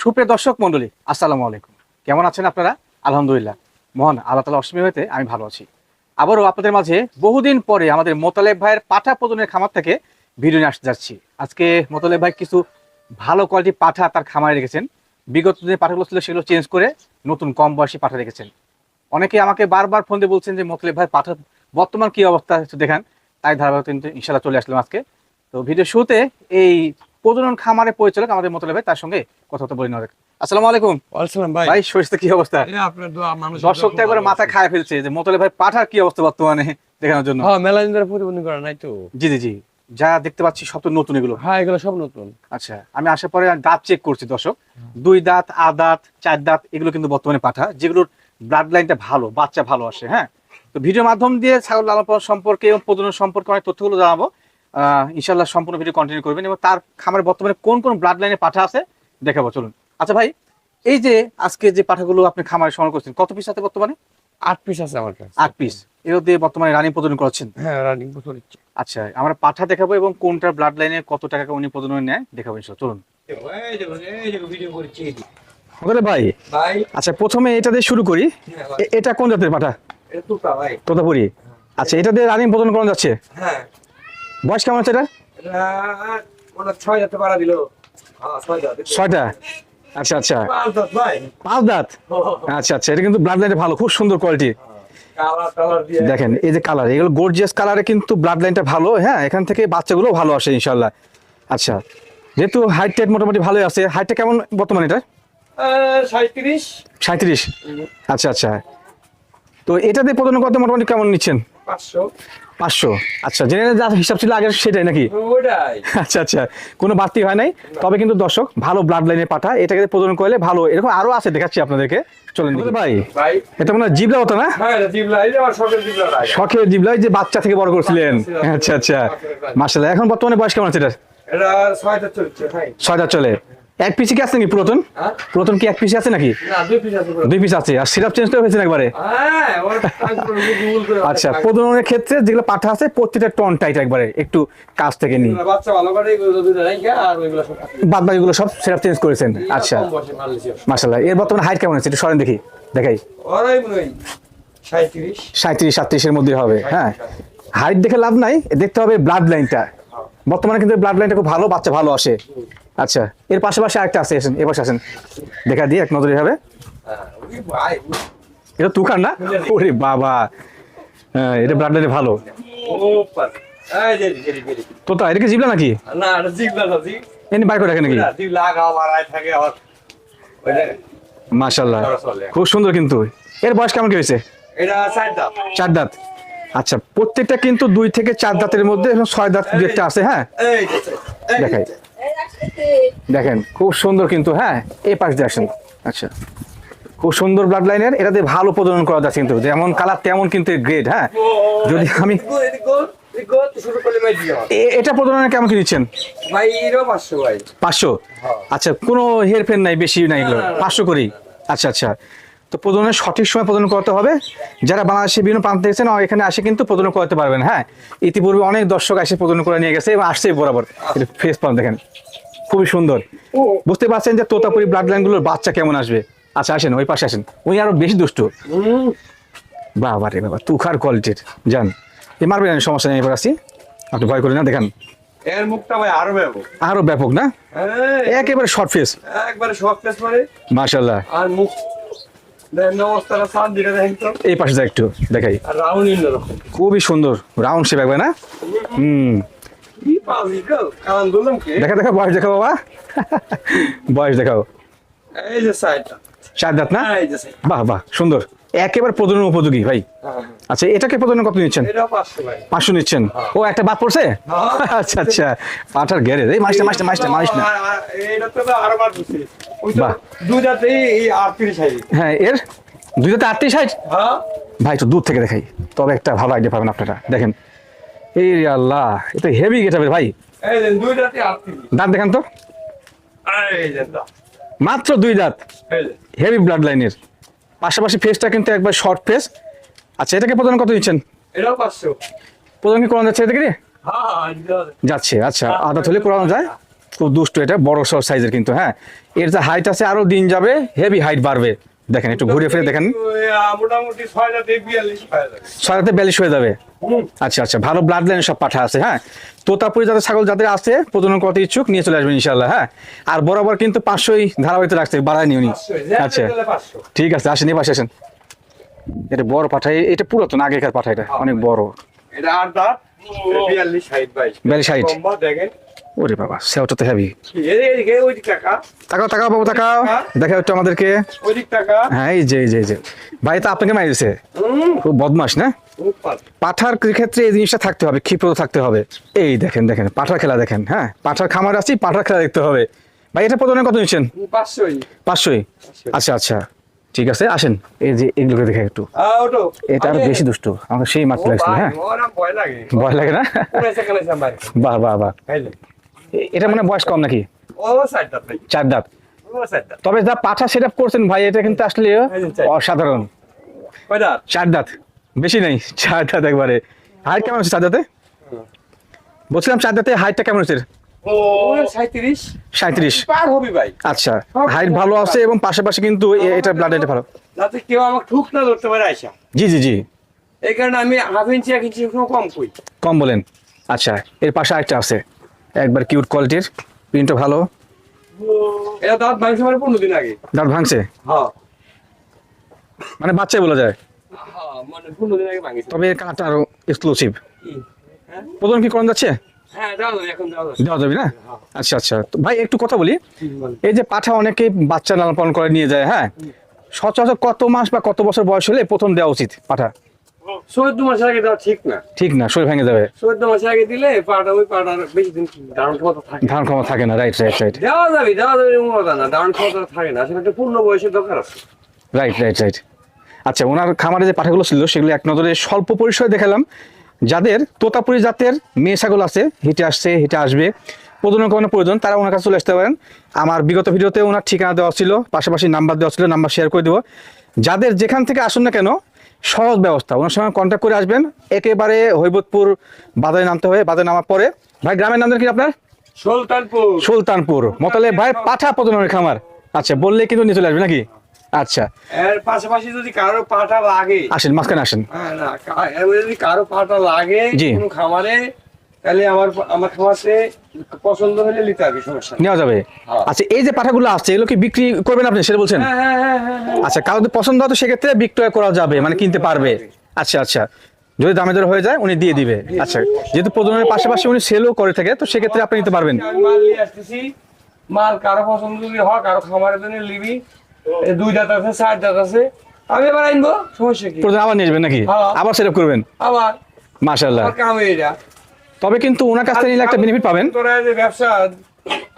সুপ্রিয় দর্শক মন্ডলী আসসালামু আলাইকুম। কেমন আছেন আপনারা? আলহামদুলিল্লাহ। মহান আল্লাহ তালা অষ্টমী হইতে আমি ভালো আছি। আবারও আপনাদের মাঝে বহুদিন পরে আমাদের মোতালেব ভাইয়ের পাঠা প্রদনের খামার থেকে ভিডিও নিয়ে আসতে যাচ্ছি। আজকে মোতালেব ভাই কিছু ভালো কোয়ালিটি পাঠা তার খামারে রেখেছেন। বিগত যে পাঠাগুলো ছিল সেগুলো চেঞ্জ করে নতুন কম বয়সী পাঠা রেখেছেন। অনেকে আমাকে বারবার ফোন দিয়ে বলছেন যে, মোতালেব ভাই, পাঠা বর্তমান কি অবস্থা? দেখান। তাই ধারাবাহিক কিন্তু ইনশাল্লাহ চলে আসলাম আজকে। তো ভিডিও শুরুতে এই প্রজনন খামারের পরিচালক আমাদের মোতালেব ভাই তার সঙ্গে কথা বলে নেওয়া আসসালামু আলাইকুম। ভাই ভাই। শরীরটা কি অবস্থা? আপনার দোয়া মানুষ দর্শক তো একবার মাথা খায় ফেলছে যে মোতালে ভাই পাঠার কি অবস্থা বর্তমানে দেখানোর জন্য? হ্যাঁ মেলা ধরে প্রতিবন্ধী করা নাই তো? জি জি জি। যা দেখতে পাচ্ছি সব তো নতুন এগুলো। হ্যাঁ এগুলো সব নতুন। আচ্ছা আমি আসার পরে দাঁত চেক করছি দর্শক। দুই দাঁত আ দাঁত চার দাঁত এগুলো কিন্তু বর্তমানে পাঠা। যেগুলোর ব্লাড লাইনটা ভালো বাচ্চা ভালো আসে হ্যাঁ? তো ভিডিওর মাধ্যম দিয়ে ছাগল লালন সম্পর্কে এবং প্রজনন সম্পর্কে অনেক তথ্যগুলো জানাব। ইনশাল্লাহ সম্পূর্ণ ভিডিও কন্টিনিউ করবেন এবং তার খামারে বর্তমানে কোন কোন ব্লাড লাইনে পাঠা আছে দেখাবো চলুন। আচ্ছা ভাই এই যে আজকে যে পাঠাগুলো আপনি খামারে সংগ্রহ করছেন কত পিস আছে বর্তমানে? আট পিস আছে আমার কাছে। আট পিস এগুলো দিয়ে বর্তমানে রানিং প্রজনন করছেন হ্যাঁ রানিং আচ্ছা আমরা পাঠা দেখাবো এবং কোনটার ব্লাড লাইনে কত টাকা উনি প্রজনন নেয় দেখাবো ইনশাল্লাহ চলুন। ভাই ভাই। আচ্ছা প্রথমে এটা দিয়ে শুরু করি। এটা কোন জাতের পাঠা? এটা টুকা ভাই। তোতাপুরি। আচ্ছা এটা দিয়ে রানিং প্রজনন করানো যাচ্ছে? হ্যাঁ। বয়স কেমন আছে এটা? হ্যাঁ ছয়টা? আচ্ছা আচ্ছা। পাঁচ দাঁত আচ্ছা আচ্ছা। এটা কিন্তু ব্লাড লাইনটা ভালো খুব সুন্দর কোয়ালিটি দিয়ে। দেখেন এই যে কালার এগুলো গর্জিয়াস কালারে কিন্তু ব্লাড লাইনটা ভালো। হ্যাঁ এখান থেকে বাচ্চাগুলো ভালো আসে ইনশাল্লাহ আচ্ছা যেহেতু হাইট টাইট মোটামুটি ভালোই আছে হাইটটা কেমন বর্তমানে এটা সাঁত্রিশ আচ্ছা আচ্ছা। তো এটা দিয়ে প্রদান করতে মোটামুটি কেমন নিচ্ছেন? পাঁচশো। আচ্ছা জেনারেল যা হিসাব ছিল আগের সেটাই নাকি? আচ্ছা আচ্ছা কোনো বাড়তি হয় নাই? তবে কিন্তু দর্শক ভালো ব্লাড লাইনে পাঠা এটাকে প্রদান করলে ভালো। এরকম আরও আছে দেখাচ্ছি আপনাদেরকে। চলেন। ভাই। ভাই। এটা মনে হয় জিবলা হতো না? হ্যাঁ এটা জিবলা। এই যে আমার শখের জিবলা যে বাচ্চা থেকে বড় করছিলেন। আচ্ছা আচ্ছা। মার্শাল্লাহ এখন বর্তমানে বয়স কেমন আছে এটা এটা ছয়টা চলছে ভাই। ছয়টা চলে। এক পিসি কি আছে নাকি পুরাতন? হ্যাঁ? পুরাতন কি এক পিসি আছে নাকি? না দুই পিস আছে দুই পিস আছে। আর সিরাপ চেঞ্জ হয়েছে একবারে? হ্যাঁ আচ্ছা প্রজননের ক্ষেত্রে যেগুলো পাঠা আছে প্রত্যেকটা টন টাইট একবারে একটু কাছ থেকে সব বাদ বাকিগুলো সব সিরাপ চেঞ্জ করেছেন। আচ্ছা। মার্শাল্লাহ এর বর্তমানে হাইট কেমন আছে? একটু সরেন দেখি। দেখাই। হয় সাঁত্রিশ সাঁত্রিশ সাতত্রিশের মধ্যে হবে হ্যাঁ। হাইট দেখে লাভ নাই। দেখতে হবে ব্লাড লাইনটা বর্তমানে কিন্তু ব্লাড লাইনটা খুব ভালো বাচ্চা ভালো আসে। আচ্ছা এর পাশাপাশি আরেকটা আছে আসেন এবার আসেন। দেখা দিয়ে এক নজরে হবে। এটা তুকার না? ওরে বাবা। হ্যাঁ এটা ব্লাড লাইনে ভালো। ওপার এই যে যে যে যে। তো তা এটা কি জিবলা নাকি? না এটা জিবলা না জি এমনি বাইর করে রাখে নাকি? জিবলা গাও মারায় থাকে আর ওইটা খুব সুন্দর কিন্তু। এর বয়স কেমন কি হয়েছে? এটা চার দাঁত। আচ্ছা প্রত্যেকটা কিন্তু দুই থেকে চার দাঁতের মধ্যে ছয় দাঁত একটা আছে হ্যাঁ? দেখাই। দেখেন, খুব সুন্দর কিন্তু হ্যাঁ? এই পাশ দিয়ে আসেন। আচ্ছা। খুব সুন্দর ব্লাড লাইনের এটা দিয়ে ভালো প্রজনন করা যাচ্ছে কিন্তু, যেমন কালার তেমন কিন্তু গ্রেড হ্যাঁ? যদি আমি এ- এটা প্রজননে কেমন কি নিচ্ছেন পাঁচশো। আচ্ছা কোনো হেরফের নাই, বেশি নাই পাঁচশো করি আচ্ছা আচ্ছা। তো প্রজনের সঠিক সময় প্রজনন করতে হবে। যারা বাংলাদেশের বিভিন্ন প্রান্ত দেখছেন এখানে আসে কিন্তু প্রজনন করতে পারবেন হ্যাঁ? ইতিপূর্বে অনেক দর্শক এসে প্রজনন করে নিয়ে গেছে এবং আসছে বরাবর। ফেস পাম্প দেখেন খুবই সুন্দর। বুঝতে পারছেন যে তোতাপুরি ব্লাড লাইনগুলোর বাচ্চা কেমন আসবে? আচ্ছা আসেন ওই পাশে আসেন। উনি আরও বেশি দুষ্ট। বাবা রে বাবা তুখার কোয়ালিটির যান। এ মারবেন আমি সমস্যা নেই এবার আসি। আপনি ভয় করেন না দেখান। এর মুখটা ভাই আরও ব্যাপক। আরও ব্যাপক না? একেবারে শর্ট ফেস একবারে শখ পেস মানে? আর মুখ এই পাশে যা একটু দেখাই। রাউন্ড খুবই সুন্দর রাউন্ড শেপ একবার না? হুম। দেখা দেখা বয়স দেখাও বাবা। বয়স দেখাও। এই যে চার দাঁত না? এই যে সাইড বাহ বাহ সুন্দর। একেবারে প্রজনন উপযোগী ভাই। আচ্ছা এটাকে প্রজনন কত নিচ্ছেন? পাঁচশো নিচ্ছেন। ও একটা বাদ পড়ছে? হ্যাঁ। আচ্ছা আচ্ছা। পাঠার গ্যারেজ এই মাসটা মাসটা মাসটা মাস না তো তো হ্যাঁ এর? দুই হাজার আটত্রিশ হাইট? হ্যাঁ। ভাই একটু দূর থেকে দেখাই। তবে একটা ভালো আইডিয়া পাবেন আপনারা। দেখেন। এই আল্লাহ এটা হেভি ভাই। দুই জাতে আটত্রিশ। দাঁত দেখেন তো। মাত্র দুই দাঁত। হেভি ব্লাড লাইনের পাশাপাশি ফেসটা কিন্তু একবার শর্ট ফেস আচ্ছা এটাকে প্রধান কত দিচ্ছেন? এটাও পাঁচশো। প্রধান কি করানো যাচ্ছে এটাকে কি হ্যাঁ হ্যাঁ, যাচ্ছে আচ্ছা আদা থলে করানো যায়। খুব দুষ্ট এটা বড় সর সাইজের কিন্তু হ্যাঁ। এর যে হাইট আছে আরও দিন যাবে হেভি হাইট বাড়বে। দেখেন একটু ঘুরে ফিরে দেখেন। মোটামুটি ছয় বিয়াল্লিশ হয়ে যাবে। আচ্ছা আচ্ছা ভালো ব্লাড লাইন সব পাঠা আছে হ্যাঁ? তোতাপুরি যাদের ছাগল যাদের আছে প্রজনন করতে ইচ্ছুক নিয়ে চলে আসবেন ইনশাল্লাহ হ্যাঁ? আর বরাবর কিন্তু পাঁচশোই ধারাবাহিক রাখছে বাড়ায়নি উনি। আচ্ছা ঠিক আছে আসেন এবার আসেন। এটা বড় পাঠা এটা পুরাতন আগেকার পাঠা এটা অনেক বড়। এটা আট দাঁত, বিয়াল্লিশ ষাট বিয়াল্লিশ ষাট। দেখেন। ওরে বাবা সেওটা তো হেভি তাকাও তাকাও বাবু তাকাও। দেখা একটু আমাদেরকে। হ্যাঁ এই যে এই যে যে। ভাই তো আপনাকে মারি দিছে? হুম, খুব বদমাস না? পাঠার ক্ষেত্রে এই জিনিসটা থাকতে হবে ক্ষিপ্র থাকতে হবে। এই দেখেন দেখেন পাঠার খেলা দেখেন হ্যাঁ? পাঠার খামার আছি পাঠার খেলা দেখতে হবে। ভাই এটা প্রথমে কত নিচ্ছেন? পাঁচশোই। আচ্ছা আচ্ছা। ঠিক আছে আসেন। এই যে এগুলোকে দেখে একটু। এটা আরও বেশি দুষ্ট। আমাকে সেই মারতে ও লাগছিল হ্যাঁ ভয় লাগে। না? বাহ বাহ বাহ। এটা মানে বয়স কম নাকি? ও। চার দাঁত। তবে যা পাঠা সেট করছেন ভাই এটা কিন্তু আসলে। অসাধারণ। চার দাঁত। বেশি নেই চার দাঁত একবারে। হাইট কেমন আছে চার দাঁতে? বলছিলাম চার দাঁতে হাইটটা কেমন হচ্ছে? আচ্ছা হাইট ভালো আছে এবং পাশাপাশি কিন্তু এটা ব্লাড এটা ভালো। যাতে কেউ আমাকে ঠুক না ধরতে পারে আইসা জি জি জি। এই কারণে আমি হাফ ইঞ্চি এক ইঞ্চি কম কই কম বলেন। আচ্ছা এর পাশে আরেকটা আছে। একবার কিউট কোয়ালিটির প্রিন্টও ভালো। এটা দাঁত ভাঙছে মানে পনেরো দিন আগে। দাঁত ভাঙছে? হ্যাঁ। মানে বাচ্চাই বলা যায়। হ্যাঁ, মানে তবে এর কালারটা আরও এক্সক্লুসিভ? হ্যাঁ? প্রথম কি করান যাচ্ছে? হ্যাঁ। দেওয়া যাবে না? আচ্ছা আচ্ছা। ভাই একটু কথা বলি। এই যে পাঠা অনেকে বাচ্চা লালন পালন করে নিয়ে যায় হ্যাঁ? সচরাচর কত মাস বা কত বছর বয়স হলে প্রথম দেওয়া উচিত পাঠা? চোদ্দ মাস আগে দেওয়া ঠিক না। ঠিক না শরীর ভেঙে যাবে। চোদ্দ মাস আগে দিলে পাটা ওই পাটার বেশি দিন ধারণ ক্ষমতা থাকে। ধারণ ক্ষমতা থাকে না রাইট রাইট রাইট দেওয়া যাবে দেওয়া যাবে এরকম না ধারণ ক্ষমতা থাকে না আসলে একটা পূর্ণ বয়সের দরকার আছে। রাইট রাইট রাইট আচ্ছা ওনার খামারে যে পাঠাগুলো ছিল সেগুলো এক নজরে স্বল্প পরিসরে দেখালাম। যাদের তোতাপুরি জাতের মেয়ে ছাগল আছে হিটে আসছে হিটে আসবে প্রজনন কোনো প্রয়োজন তারা ওনার কাছে চলে আসতে পারেন। আমার বিগত ভিডিওতে ওনার ঠিকানা দেওয়া ছিল পাশাপাশি নাম্বার দেওয়া ছিল নাম্বার শেয়ার করে দেবো। যাদের যেখান থেকে আসুন না কেন সহজ ব্যবস্থা। ওনার সঙ্গে কন্ট্যাক্ট করে আসবেন একেবারে হৈবতপুর বাজারে নামতে হবে বাজারে নামার পরে। ভাই গ্রামের নাম কি আপনার? সুলতানপুর। সুলতানপুর। মতালে ভাই পাঠা প্রজননের খামার। আচ্ছা বললে কিন্তু নিয়ে চলে আসবে নাকি? আচ্ছা। এর পাশাপাশি যদি কারও পাটা লাগে আসেন মাঝখানে আসেন। হ্যাঁ যদি কারও পাটা লাগে জি। কোনো খামারে তাহলে আমার আমার খামারতে পছন্দ হলে নিতে হবে সমস্যা নেওয়া যাবে। আচ্ছা এই যে পাঠাগুলো আসছে এগুলো কি বিক্রি করবেন আপনি সেটা বলছেন। আচ্ছা কারও যদি পছন্দ হয় তো সেক্ষেত্রে বিক্রয় করা যাবে মানে কিনতে পারবে। আচ্ছা আচ্ছা। যদি দামে দর হয়ে যায় উনি দিয়ে দিবে। আচ্ছা যেহেতু প্রজননের পাশাপাশি উনি সেলও করে থাকে তো সেক্ষেত্রে আপনি নিতে পারবেন। আমি মাল নিয়ে আসতেছি। মাল কারও পছন্দ যদি হয় কারও খামারের জন্য নিবি। দুই দাঁত আছে চার দাঁত আছে। আমি এবার আনব সমস্যা কি? আবার নিয়ে যাবেন নাকি? হ্যাঁ। আবার সেট করবেন? আবার। মাশাল্লাহ আমার কাম এটা তবে কিন্তু ওনার কাছ থেকে নিলে একটা বেনিফিট পাবেন। তোরা যে ব্যবসা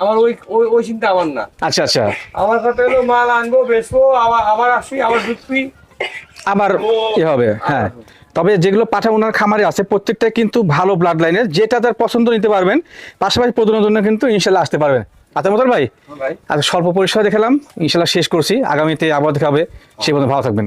আমার ওই ওই ওই চিন্তা আমার না। আচ্ছা আচ্ছা। আমার সাথে হলো মাল আনব বেচবো আবার আবার আসবি আবার ঢুকবি আবার এ হবে হ্যাঁ। তবে যেগুলো পাঠা ওনার খামারে আছে প্রত্যেকটা কিন্তু ভালো ব্লাড লাইনের যেটা তার পছন্দ নিতে পারবেন পাশাপাশি প্রজনের জন্য কিন্তু ইনশাল্লাহ আসতে পারবেন। আচ্ছা মতন ভাই ভাই। আচ্ছা স্বল্প পরিসরে দেখালাম ইনশাল্লাহ শেষ করছি। আগামীতে আবার দেখা হবে। সে পর্যন্ত ভালো থাকবেন।